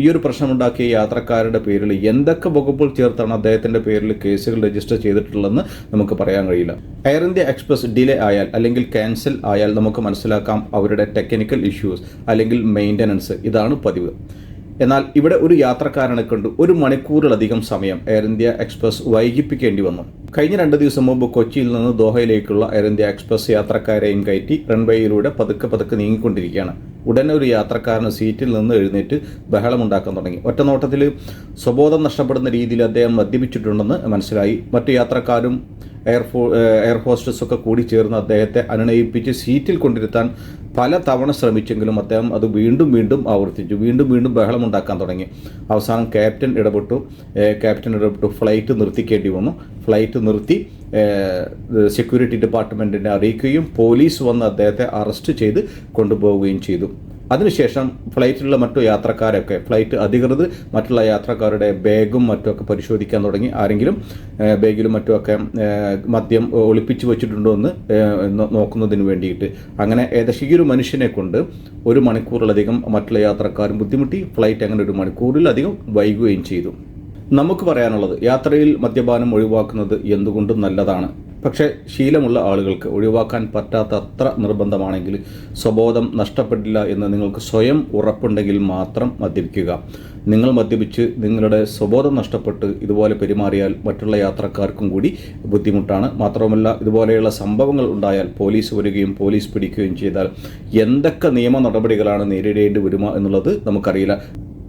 ഈ ഒരു പ്രശ്നമുണ്ടാക്കിയ യാത്രക്കാരുടെ പേരിൽ എന്തൊക്കെ വകുപ്പുകൾ ചേർത്താണ് അദ്ദേഹത്തിന്റെ പേരിൽ കേസുകൾ രജിസ്റ്റർ ചെയ്തിട്ടുള്ളതെന്ന് നമുക്ക് പറയാൻ കഴിയില്ല. എയർ ഇന്ത്യ എക്സ്പ്രസ് ഡിലേ ആയാൽ അല്ലെങ്കിൽ ക്യാൻസൽ ആയാൽ നമുക്ക് മനസ്സിലാക്കാം അവരുടെ ടെക്നിക്കൽ ഇഷ്യൂസ് അല്ലെങ്കിൽ മെയിന്റനൻസ് ഇതാണ് പതിവ്. എന്നാൽ ഇവിടെ ഒരു യാത്രക്കാരനെ കണ്ടു. ഒരു മണിക്കൂറിലധികം സമയം എയർ ഇന്ത്യ എക്സ്പ്രസ് വൈകിപ്പിക്കേണ്ടി വന്നു. കഴിഞ്ഞ രണ്ട് ദിവസം മുമ്പ് കൊച്ചിയിൽ നിന്ന് ദോഹയിലേക്കുള്ള എയർ ഇന്ത്യ എക്സ്പ്രസ് യാത്രക്കാരെയും കയറ്റി റൺവേയിലൂടെ പതുക്കെ പതുക്കെ നീങ്ങിക്കൊണ്ടിരിക്കുകയാണ്. ഉടനെ ഒരു യാത്രക്കാരന് സീറ്റിൽ നിന്ന് എഴുന്നേറ്റ് ബഹളമുണ്ടാക്കാൻ തുടങ്ങി. ഒറ്റനോട്ടത്തിൽ സ്വബോധം നഷ്ടപ്പെടുന്ന രീതിയിൽ അദ്ദേഹം മദ്യപിച്ചിട്ടുണ്ടെന്ന് മനസ്സിലായി. മറ്റു യാത്രക്കാരും എയർഫോ എയർ ഹോസ്റ്റസ് ഒക്കെ കൂടി ചേർന്ന് അദ്ദേഹത്തെ അനുനയിപ്പിച്ച് സീറ്റിൽ കൊണ്ടിരുത്താൻ പല തവണ ശ്രമിച്ചെങ്കിലും അദ്ദേഹം അത് വീണ്ടും വീണ്ടും ആവർത്തിച്ചു. വീണ്ടും വീണ്ടും ബഹളം ഉണ്ടാക്കാൻ തുടങ്ങി. അവസാനം ക്യാപ്റ്റൻ ഇടപെട്ടു. ക്യാപ്റ്റൻ ഇടപെട്ടു. ഫ്ലൈറ്റ് നിർത്തിക്കേണ്ടി വന്നു. ഫ്ലൈറ്റ് നിർത്തി സെക്യൂരിറ്റി ഡിപ്പാർട്ട്മെന്റിനെ അറിയിക്കുകയും പോലീസ് വന്ന് അദ്ദേഹത്തെ അറസ്റ്റ് ചെയ്ത് കൊണ്ടുപോവുകയും ചെയ്തു. അതിനുശേഷം ഫ്ലൈറ്റിലുള്ള മറ്റു യാത്രക്കാരൊക്കെ ഫ്ലൈറ്റ് അധികൃതർ മറ്റുള്ള യാത്രക്കാരുടെ ബാഗും മറ്റുമൊക്കെ പരിശോധിക്കാൻ തുടങ്ങി. ആരെങ്കിലും ബാഗിലും മറ്റുമൊക്കെ മദ്യം ഒളിപ്പിച്ചു വെച്ചിട്ടുണ്ടോ എന്ന് നോക്കുന്നതിന് വേണ്ടിയിട്ട്. അങ്ങനെ ഏകദേശം ഒരു മനുഷ്യനെ കൊണ്ട് ഒരു മണിക്കൂറിലധികം മറ്റുള്ള യാത്രക്കാരും ബുദ്ധിമുട്ടി. ഫ്ലൈറ്റ് അങ്ങനെ ഒരു മണിക്കൂറിലധികം വൈകുകയും ചെയ്തു. നമുക്ക് പറയാനുള്ളത് യാത്രയിൽ മദ്യപാനം ഒഴിവാക്കുന്നത് എന്തുകൊണ്ടും നല്ലതാണ്. പക്ഷേ ശീലമുള്ള ആളുകൾക്ക് ഒഴിവാക്കാൻ പറ്റാത്ത അത്ര നിർബന്ധമാണെങ്കിൽ സ്വബോധം നഷ്ടപ്പെട്ടില്ല എന്ന് നിങ്ങൾക്ക് സ്വയം ഉറപ്പുണ്ടെങ്കിൽ മാത്രം മദ്യപിക്കുക. നിങ്ങൾ മദ്യപിച്ച് നിങ്ങളുടെ സ്വബോധം നഷ്ടപ്പെട്ട് ഇതുപോലെ പെരുമാറിയാൽ മറ്റുള്ള യാത്രക്കാർക്കും കൂടി ബുദ്ധിമുട്ടാണ്. മാത്രവുമല്ല ഇതുപോലെയുള്ള സംഭവങ്ങൾ ഉണ്ടായാൽ പോലീസ് വരികയും പോലീസ് പിടിക്കുകയും ചെയ്താൽ എന്തൊക്കെ നിയമ നടപടികളാണ് നേരിടേണ്ടി വരുമോ എന്നുള്ളത് നമുക്കറിയില്ല.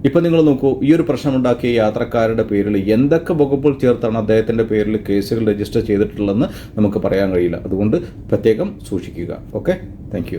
ഇപ്പം നിങ്ങൾ നോക്കൂ ഈ ഒരു പ്രശ്നമുണ്ടാക്കിയ യാത്രക്കാരുടെ പേരിൽ എന്തൊക്കെ വകുപ്പുകൾ ചേർത്താണ് അദ്ദേഹത്തിന്റെ പേരിൽ കേസുകൾ രജിസ്റ്റർ ചെയ്തിട്ടുള്ളതെന്ന് നമുക്ക് പറയാൻ കഴിയില്ല. അതുകൊണ്ട് പ്രത്യേകം സൂക്ഷിക്കുക. Okay thank